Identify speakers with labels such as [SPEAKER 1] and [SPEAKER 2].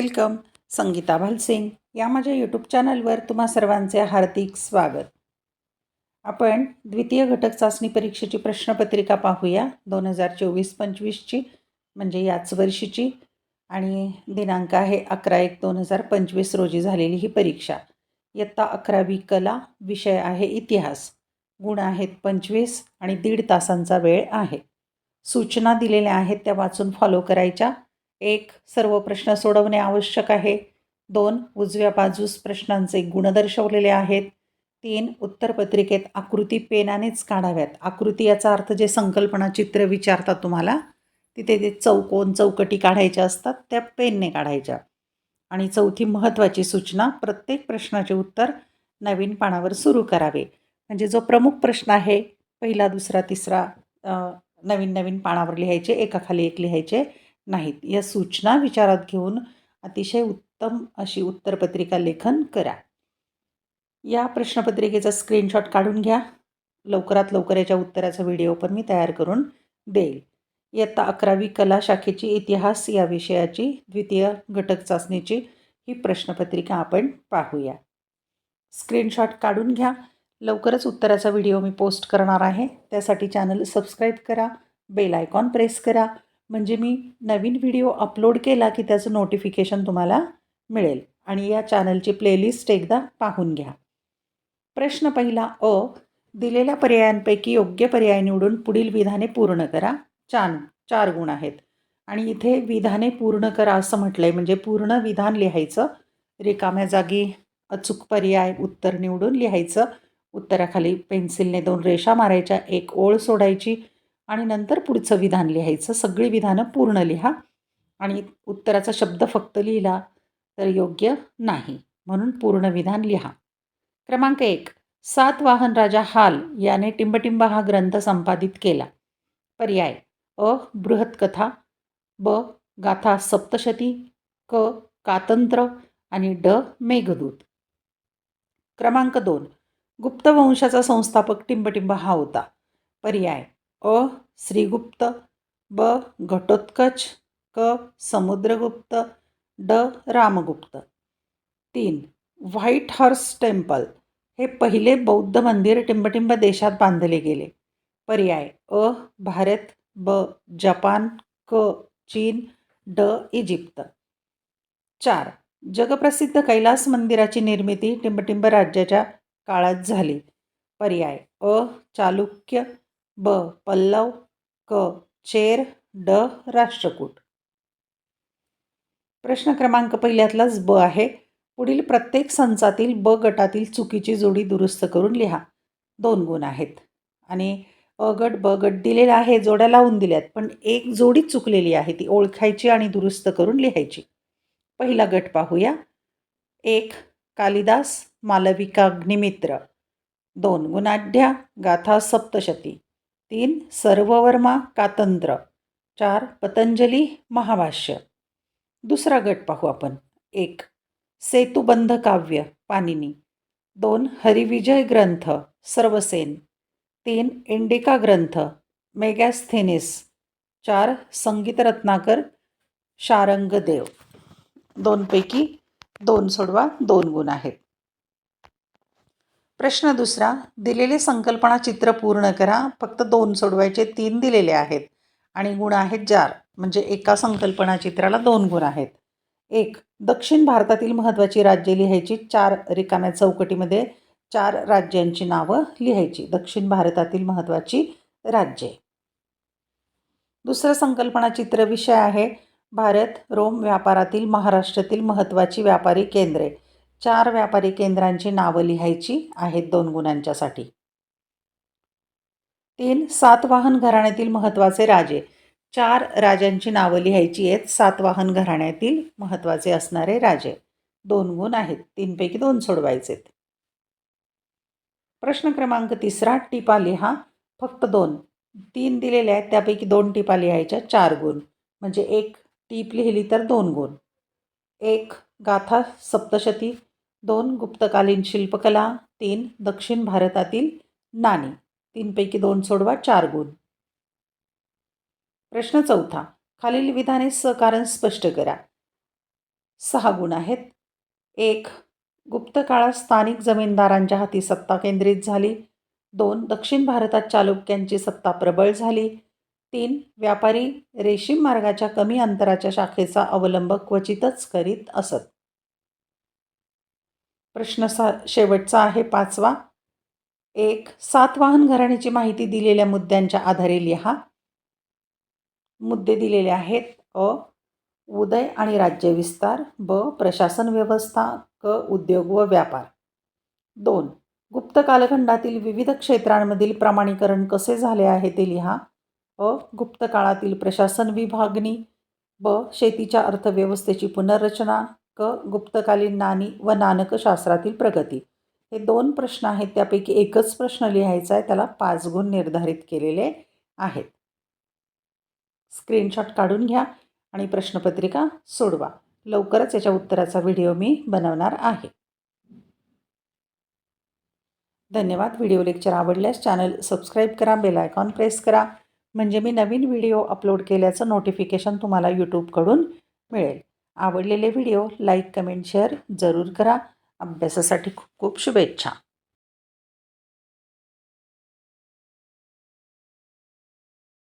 [SPEAKER 1] Welcome. Sangeeta Bhalsingh या माझ्या YouTube चॅनलवर तुम्हा सर्वांचे हार्दिक स्वागत. आपण द्वितीय घटक चाचणी परीक्षेची प्रश्नपत्रिका पाहूया. दोन हजार चोवीस पंचवीसची म्हणजे याच वर्षीची. आणि दिनांक आहे अकरा एक दोन हजार पंचवीस रोजी झालेली ही परीक्षा. इयत्ता अकरावी कला विषय आहे इतिहास. गुण आहेत पंचवीस आणि दीड तासांचा वेळ आहे. सूचना दिलेल्या आहेत त्या वाचून फॉलो करायच्या. एक सर्व प्रश्न सोडवणे आवश्यक आहे. दोन उजव्या बाजूस प्रश्नांचे गुण दर्शवलेले आहेत. तीन उत्तरपत्रिकेत आकृती पेनानेच काढाव्यात. आकृती याचा अर्थ जे संकल्पना चित्र विचारतात तुम्हाला तिथे ते चौकोन चौकटी काढायच्या असतात त्या पेनने काढायच्या. आणि चौथी महत्त्वाची सूचना प्रत्येक प्रश्नाचे उत्तर नवीन पानावर सुरू करावे. म्हणजे जो प्रमुख प्रश्न आहे पहिला दुसरा तिसरा नवीन नवीन पानावर लिहायचे एकाखाली एक लिहायचे. नाहीत. या सूचना विचारात घेऊन अतिशय उत्तम अशी उत्तरपत्रिका लेखन करा. या प्रश्नपत्रिकेचा स्क्रीनशॉट काढून घ्या. लवकरात लवकर याच्या उत्तराचा व्हिडिओ पण मी तयार करून देईल. इयत्ता अकरावी कला शाखेची इतिहास या विषयाची द्वितीय घटक चाचणीची ही प्रश्नपत्रिका आपण पाहूया. स्क्रीनशॉट काढून घ्या. लवकरच उत्तराचा व्हिडिओ मी पोस्ट करणार आहे. त्यासाठी चॅनल सबस्क्राईब करा. बेल आयकॉन प्रेस करा. म्हणजे मी नवीन व्हिडिओ अपलोड केला की त्याचं नोटिफिकेशन तुम्हाला मिळेल. आणि या चॅनलची प्लेलिस्ट एकदा पाहून घ्या. प्रश्न पहिला अ दिलेल्या पर्यायांपैकी योग्य पर्याय निवडून पुढील विधाने पूर्ण करा. चार चार गुण आहेत. आणि इथे विधाने पूर्ण करा असं म्हटलं आहे म्हणजे पूर्ण विधान लिहायचं. रिकाम्या जागी अचूक पर्याय उत्तर निवडून लिहायचं. उत्तराखाली पेन्सिलने दोन रेषा मारायच्या एक ओळ सोडायची. आणि नंतर पुढचं विधान लिहायचं. सगळी विधानं पूर्ण लिहा. आणि उत्तराचा शब्द फक्त लिहिला तर योग्य नाही. म्हणून पूर्ण विधान लिहा. क्रमांक एक. सातवाहन राजा हाल याने टिंबटिंब हा ग्रंथ संपादित केला. पर्याय. अ. बृहत्कथा. ब. गाथा सप्तशती. क. कातंत्र. आणि ड. मेघदूत. क्रमांक दोन. गुप्तवंशाचा संस्थापक टिंबटिंब हा होता. पर्याय. अ श्रीगुप्त ब घटोत्कच क समुद्रगुप्त ड रामगुप्त. तीन व्हाईट हॉर्स टेम्पल हे पहिले बौद्ध मंदिर टिंबटिंब देशात बांधले गेले. पर्याय अ भारत ब जपान क चीन ड इजिप्त. चार जगप्रसिद्ध कैलास मंदिराची निर्मिती टिंबटिंब राज्याच्या काळात झाली. पर्याय अ चालुक्य ब. पल्लव क. चेर ड. राष्ट्रकूट. प्रश्न क्रमांक पहिल्यातलाच ब आहे. पुढील प्रत्येक संचातील ब गटातील चुकीची जोडी दुरुस्त करून लिहा. दोन गुण आहेत. आणि अ गट ब गट दिलेला आहे जोड्या लावून दिल्यात पण एक जोडी चुकलेली आहे ती ओळखायची आणि दुरुस्त करून लिहायची. पहिला गट पाहूया. एक कालिदास मालविका अग्निमित्र दोन गुणाढ्या गाथा सप्तशती. तीन सर्ववर्मा कातंत्र चार पतंजली महाभाष्य. दुसरा गट पाहू आपण. एक सेतुबंध काव्य पानिनी दोन हरिविजय ग्रंथ सर्वसेन. तीन इंडिका ग्रंथ मेगॅस्थेनिस. चार संगीतरत्नाकर शारंगदेव. दोनपैकी दोन सोडवा दोन गुण आहेत. प्रश्न दुसरा दिलेले संकल्पना चित्र पूर्ण करा फक्त दोन सोडवायचे तीन दिलेले आहेत. आणि गुण आहेत चार म्हणजे एका संकल्पना चित्राला दोन गुण आहेत. एक दक्षिण भारतातील महत्त्वाची राज्ये लिहायची चार रिकाम्या चौकटीमध्ये चार राज्यांची नावं लिहायची दक्षिण भारतातील महत्त्वाची राज्ये. दुसरं संकल्पना चित्र विषय आहे भारत रोम व्यापारातील महाराष्ट्रातील महत्त्वाची व्यापारी केंद्रे. चार व्यापारी केंद्रांची नावं लिहायची आहेत दोन गुणांच्यासाठी. तीन सातवाहन घराण्यातील महत्त्वाचे राजे. चार राजांची नावं लिहायची आहेत सातवाहन घराण्यातील महत्त्वाचे असणारे राजे. दोन गुण आहेत तीनपैकी दोन सोडवायचेत प्रश्न क्रमांक तिसरा टिपा लिहा. फक्त दोन. तीन दिलेल्या आहेत त्यापैकी दोन टिपा लिहायच्या चार गुण. म्हणजे एक टीप लिहिली तर दोन गुण. एक गाथा सप्तशती. दोन गुप्तकालीन शिल्पकला तीन दक्षिण भारतातील नाणी तीनपैकी दोन सोडवा चार गुण. प्रश्न चौथा खालील विधाने सकारण स्पष्ट करा. सहा गुण आहेत. एक गुप्त काळात स्थानिक जमीनदारांच्या हाती सत्ता केंद्रित झाली. दोन दक्षिण भारतात चालुक्यांची सत्ता प्रबळ झाली. तीन व्यापारी रेशीम मार्गाच्या कमी अंतराच्या शाखेचा अवलंब क्वचितच करीत असत. प्रश्न सा शेवटचा आहे पाचवा. एक सातवाहन घराण्याची माहिती दिलेल्या मुद्द्यांच्या आधारे लिहा. मुद्दे दिलेले आहेत अ उदय आणि राज्यविस्तार ब प्रशासन व्यवस्था क उद्योग व व्यापार. दोन गुप्त कालखंडातील विविध क्षेत्रांमधील प्रमाणीकरण कसे झाले आहे ते लिहा. अ गुप्त काळातील प्रशासन विभागणी ब शेतीच्या अर्थव्यवस्थेची पुनर्रचना क गुप्तकालीन नाणी व नाणकशास्त्रातील प्रगती. हे दोन प्रश्न आहेत त्यापैकी एकच प्रश्न लिहायचा आहे त्याला पाच गुण निर्धारित केलेले आहेत. स्क्रीनशॉट काढून घ्या आणि प्रश्नपत्रिका सोडवा. लवकरच याच्या उत्तराचा व्हिडिओ मी बनवणार आहे. धन्यवाद. व्हिडिओ लेक्चर आवडल्यास चॅनल सबस्क्राईब करा बेल आयकॉन प्रेस करा. म्हणजे मी नवीन व्हिडिओ अपलोड केल्याचं नोटिफिकेशन तुम्हाला यूट्यूबकडून मिळेल. आवडलेले व्हिडिओ लाईक कमेंट शेअर जरूर करा. अभ्यासासाठी खूप खूप शुभेच्छा.